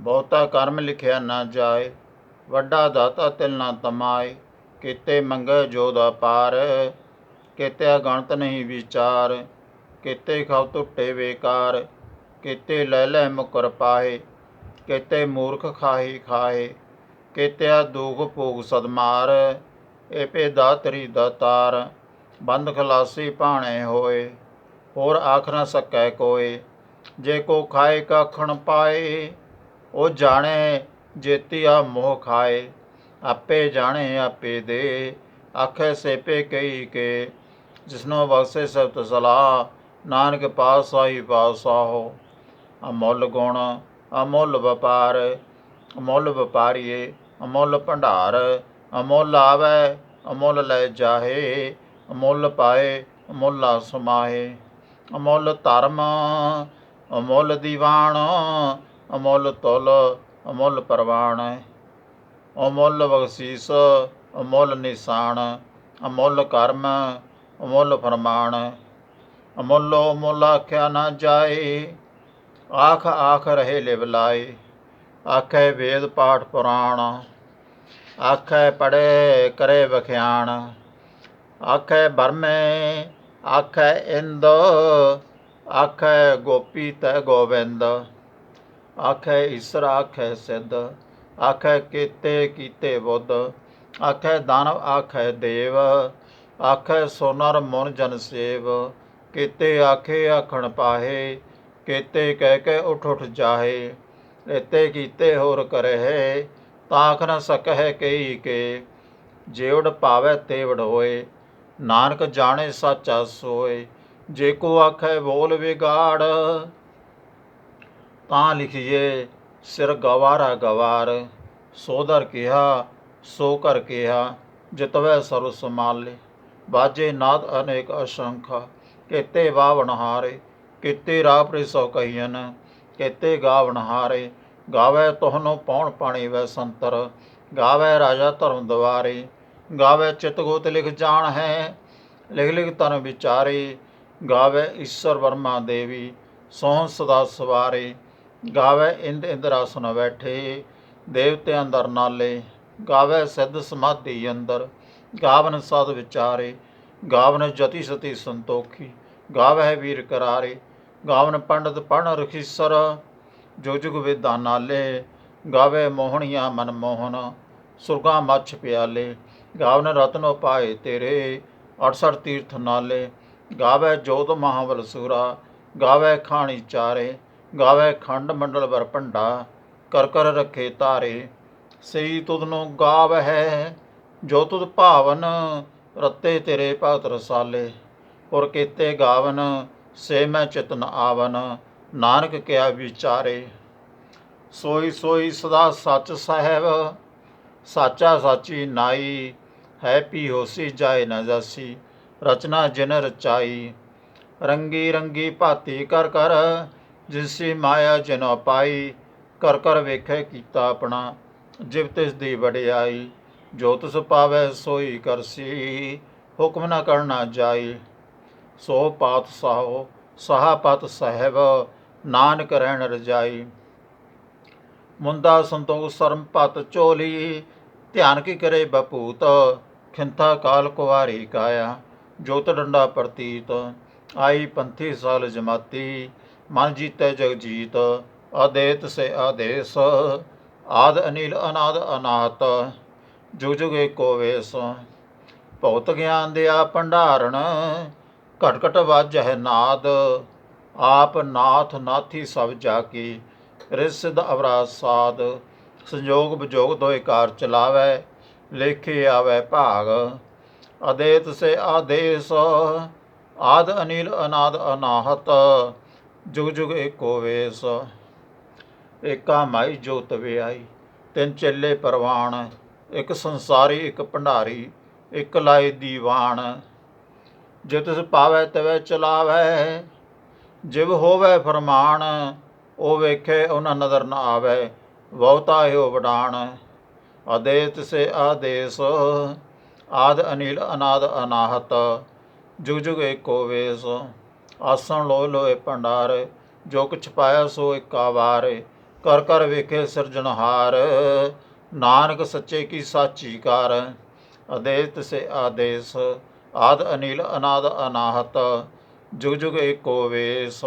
ਬਹੁਤਾ ਕਰਮ ਲਿਖਿਆ ਨਾ ਜਾਏ, ਵੱਡਾ ਦਾਤਾ ਤਿਲ ਨਾ ਤਮਾਏ, ਕੀਤੇ ਮੰਗੈ ਜੋ ਦਾ ਪਾਰ ਕੀਤੇ ਗਣਤ ਨਹੀਂ ਵਿਚਾਰ, ਕੀਤੇ ਖਵ ਟੁੱਟੇ ਵੇਕਾਰ, ਕੀਤੇ ਲੈ ਲੈ ਮੁਕਰ ਪਾਏ, ਕੀਤੇ ਮੂਰਖ ਖਾਹੀ ਖਾਏ, ਕੀਤਿਆ ਦੁਖ ਭੋਗ ਸਦਮਾਰ, ਏਪੇ ਦਾਤਰੀ ਦਾਤਾਰ ਬੰਦ ਖਲਾਸੀ ਭਾਣੇ ਹੋਏ, ਹੋਰ ਆਖ ਨਾ ਸਕੈ ਕੋਏ, ਜੇ ਕੋ ਖਾਏ ਕਖਣ ਪਾਏ ਉਹ ਜਾਣੇ ਜੇਤੀਆ ਮੋਹ ਖਾਏ, ਆਪੇ ਜਾਣੇ ਆਪੇ ਦੇ, ਆਖੇ ਸੇਪੇ ਕਈ ਕੇ, ਜਿਸਨੋ ਬਖਸ਼ੇ ਸਬਤ ਸਲਾਹ, ਨਾਨਕ ਪਾਤਸ਼ਾਹੀ ਪਾਸਾਹੋ ਅਮੁੱਲ ਗੁਣ, ਅਮੁੱਲ ਵਪਾਰ, ਅਮੁੱਲ ਵਪਾਰੀਏ, ਅਮੁੱਲ ਭੰਡਾਰ, ਅਮੁੱਲ ਆਵੈ, ਅਮੁੱਲ ਲੈ ਜਾਹੇ, ਅਮੁੱਲ ਪਾਏ, ਅਮੁੱਲਾ ਸਮਾਹੇ ਅਮੁੱਲ ਧਰਮ, ਅਮੁੱਲ ਦੀਵਾਨ ਅਮੁੱਲ ਤੁਲ, ਅਮੁੱਲ ਪਰਵਾਣ, ਅਮੁੱਲ ਬਖਸ਼ੀਸ, ਅਮੁੱਲ ਨਿਸ਼ਾਨ, ਅਮੁੱਲ ਕਰਮ, ਅਮੁੱਲ ਫਰਮਾਨ। ਅਮੁੱਲੋ ਮੁੱਲ ਆਖਿਆ ਨਾ ਜਾਏ, ਆਖ ਆਖ ਰਹੇ ਲਿਵ ਲਾਏ। ਆਖੇ ਵੇਦ ਪਾਠ ਪੁਰਾਣ, ਆਖੇ ਪੜੇ ਕਰੇ ਵਖਿਆਣ। ਆਖੇ ਬਰਮੇ ਆਖੇ ਇੰਦ, ਆਖੇ ਗੋਪੀ ਤੈ ਗੋਬਿੰਦ ਆਖੈ ਈਸਰ, ਆਖੈ ਸਿੱਧ, ਆਖੈ ਕੀਤੇ ਕੀਤੇ ਬੁੱਧ, ਆਖੈ ਦਾਨਵ ਆਖੈ ਦੇਵ, ਆਖੈ ਸੋਨਰ ਮੁਨ ਜਨ ਸੇਵ, ਕੀਤੇ ਆਖੇ ਆਖਣ ਪਾਹੇ, ਕੀਤੇ ਕਹਿ ਕੇ ਉਠ ਉਠ ਜਾਹੇ, ਇਤੇ ਕੀਤੇ ਹੋਰ ਕਰਹਿ, ਤਾਖ ਨ ਸਕਹਿ ਕਈ ਕੇ ਜੇਵੜ ਭਾਵੈ ਤੇਵੜ ਹੋਏ, ਨਾਨਕ ਜਾਣੇ ਸਾਚਾ ਸੋਏ, ਜੇ ਕੋ ਆਖੈ ਬੋਲ ਵਿਗਾੜ ਤਾਂ ਲਿਖੀਏ, ਸਿਰ ਗਵਾਰਾ ਗਵਾਰ ਸੋਦਰ ਕਿਹਾ, ਸੋ ਕਰ ਕਿਹਾ, ਜਿਤਵੈ ਸਰੁ ਸਮਾਲੇ ਬਾਜੇ ਨਾਦ ਅਨੇਕ ਅਸੰਖ, ਕੇਤੇ ਵਾਵਣ ਹਾਰੇ, ਕੀਤੇ ਰਾਪਰੇ ਸੋ ਕਹੀਨ ਕੀਤੇ ਗਾਵਣ ਹਾਰੇ। ਗਾਵੇ ਤੋਹਨੋ ਪੌਣ ਪਾਣੀ ਵੈ ਸੰਤਰ, ਗਾਵੇ ਰਾਜਾ ਧਰਮ ਦਵਾਰੇ। ਗਾਵੇ ਚਿਤ ਗੋਤ ਲਿਖ ਜਾਣ ਹੈ, ਲਿਖ ਲਿਖ ਤਨ ਵਿਚਾਰੇ। ਗਾਵੇ ਈਸ਼ਰ ਵਰਮਾ ਦੇਵੀ ਸੋਹ ਸਦਾ ਸਵਾਰੇ। ਗਾਵੇ ਇੰਦ ਇੰਦਰਾਸਨ ਬੈਠੇ ਦੇਵਤੇ ਅੰਦਰ ਨਾਲੇ, ਗਾਵੇ ਸਿੱਧ ਸਮਾਧੀ ਅੰਦਰ, ਗਾਵਨ ਸਦ ਵਿਚਾਰੇ, ਗਾਵਨ ਜਤੀ ਸਤੀ ਸੰਤੋਖੀ ਗਾਵਹਿ ਵੀਰ ਕਰਾਰੇ, ਗਾਵਨ ਪੰਡਤ ਪਣ ਰਖੀਸਰ, ਜੋ ਜੁਗ ਵੇਦਾਂ ਨਾਲੇ, ਗਾਵੇ ਮੋਹਣੀਆਂ ਮਨ ਮੋਹਨ ਸੁਰਗਾ ਮੱਛ ਪਿਆਲੇ, ਗਾਵਨ ਰਤਨੋ ਪਾਏ ਤੇਰੇ 68 ਤੀਰਥ ਨਾਲੇ, ਗਾਵੇ ਜੋਤ ਮਹਾਵਲ ਸੂਰਾ, ਗਾਵੇ ਖਾਣੀ ਚਾਰੇ ਗਾਵੇ ਖੰਡ ਮੰਡਲ ਵਰ ਭੰਡਾ, ਕਰ ਕਰ ਰੱਖੇ ਤਾਰੇ ਸਈ ਤੁਧ ਨੂੰ ਗਾਵ ਹੈ ਜੋ ਤੁਧ ਭਾਵਨ ਰਤੇ ਤੇਰੇ ਭਗਤ ਰਸਾਲੇ। ਔਰ ਕੀਤੇ ਗਾਵਨ, ਸੇ ਮੈਂ ਚਿਤਨ ਆਵਨ, ਨਾਨਕ ਕਿਆ ਵਿਚਾਰੇ। ਸੋਈ ਸੋਈ ਸਦਾ ਸੱਚ ਸਹਿਬ, ਸਾਚਾ ਸਾਚੀ ਨਾਈ, ਹੈ ਪੀ ਹੋਸੀ ਜਾਏ ਨਾ ਜਾਸੀ, ਰਚਨਾ ਜਿਨ ਰਚਾਈ। ਰੰਗੀ ਰੰਗੀ ਭਾਤੀ ਕਰ ਕਰ ਜਿਸੀ ਮਾਇਆ ਜਿਨੋ ਪਾਈ ਕਰ ਕਰ ਵੇਖੇ ਕੀਤਾ ਆਪਣਾ, ਜਿਵ ਤਿਸ ਦੀ ਵਡਿਆਈ, ਜੋ ਤਿਸ ਪਾਵੈ ਸੋਈ ਕਰਸੀ ਹੁਕਮ ਨਾ ਕਰਨਾ ਜਾਈ। ਸੋ ਪਾਤ ਸਾਹੋ ਸਹਾਪਤ ਸਾਹਿਬ, ਨਾਨਕ ਰਹਿਣ ਰਜਾਈ। ਮੁੰਦਾ ਸੰਤੋਖ ਸਰਮ ਪਤ ਚੋਲੀ ਧਿਆਨ ਕੀ ਕਰੇ ਬਪੂਤ ਖਿੰਤਾ ਕਾਲ ਕੁਵਾਰੀ ਕਾਇਆ, ਜੋਤ ਡੰਡਾ ਪ੍ਰਤੀਤ। ਆਈ ਪੰਥੀ ਸਾਲ ਜਮਾਤੀ, ਮਨ ਜੀਤੈ ਜਗ ਜੀਤ, ਆਦੇਤ ਸੇ ਆਦੇਸ, ਆਦ ਅਨੀਲ ਅਨਾਦ ਅਨਾਤ ਜੁਗ ਜੁਗ ਏਕੋ ਵੇਸ। ਭਉਤ ਗਿਆਨ ਦਿਆ ਭੰਡਾਰਣ, ਘਟ ਘਟ ਵਾਜਹਿ ਨਾਦ, ਆਪ ਨਾਥ ਨਾਥੀ ਸਭ ਜਾ ਕੀ ਰਿਸਿਦ ਅਵਰਾ ਸਾਧ, ਸੰਜੋਗ ਵਿਜੋਗ ਦੋਇ ਕਾਰ ਚਲਾਵੈ, ਲੇਖੇ ਆਵੈ ਭਾਗ ਅਦੇਤ ਸੇ ਆਦੇਸ ਆਦ ਅਨੀਲ ਅਨਾਦ ਅਨਾਹਤ, ਜੁਗ ਜੁਗ ਏਕੋ ਵੇਸ, ਏਕਾ ਮਾਈ ਜੋਤ ਵਿਆਈ, ਤਿੰਨ ਚੱਲੇ ਪਰਵਾਨ ਇੱਕ ਸੰਸਾਰੀ, ਇੱਕ ਭੰਡਾਰੀ, ਇੱਕ ਲਾਏ ਦੀਵਾਨ। ਜੇ ਤਿਸ ਪਾਵੈ ਤਵੇ ਚਲਾਵੈ, ਜਿਵ ਹੋਵੇ ਫਰਮਾਨ, ਉਹ ਵੇਖੇ ਉਹਨਾਂ ਨਦਰ ਨਾ ਆਵੇ ਬਹੁਤਾ ਇਹੋ ਵਡਾਣ। ਆਦੇਤ ਸੇ ਆਦੇਸ, ਆਦ ਅਨੀਲ ਅਨਾਦ ਅਨਾਹਤ ਜੁਗ ਜੁਗ ਏਕੋ ਵੇਸ, ਆਸਣ ਲੋ ਲੋਏ ਭੰਡਾਰ ਜੋ ਕੁਛ ਪਾਇਆ ਸੋ ਏਕਾ ਵਾਰ ਕਰ ਕਰ ਵੇਖੇ ਸਿਰਜਣਹਾਰ ਨਾਨਕ ਸੱਚੇ ਕੀ ਸਾਚੀ ਕਾਰ ਅਦੇਸ ਸੇ ਆਦੇਸ, ਆਦ ਅਨੀਲ ਅਨਾਦ ਅਨਾਹਤ ਜੁਗ ਜੁਗ ਏਕੋ ਵੇਸ।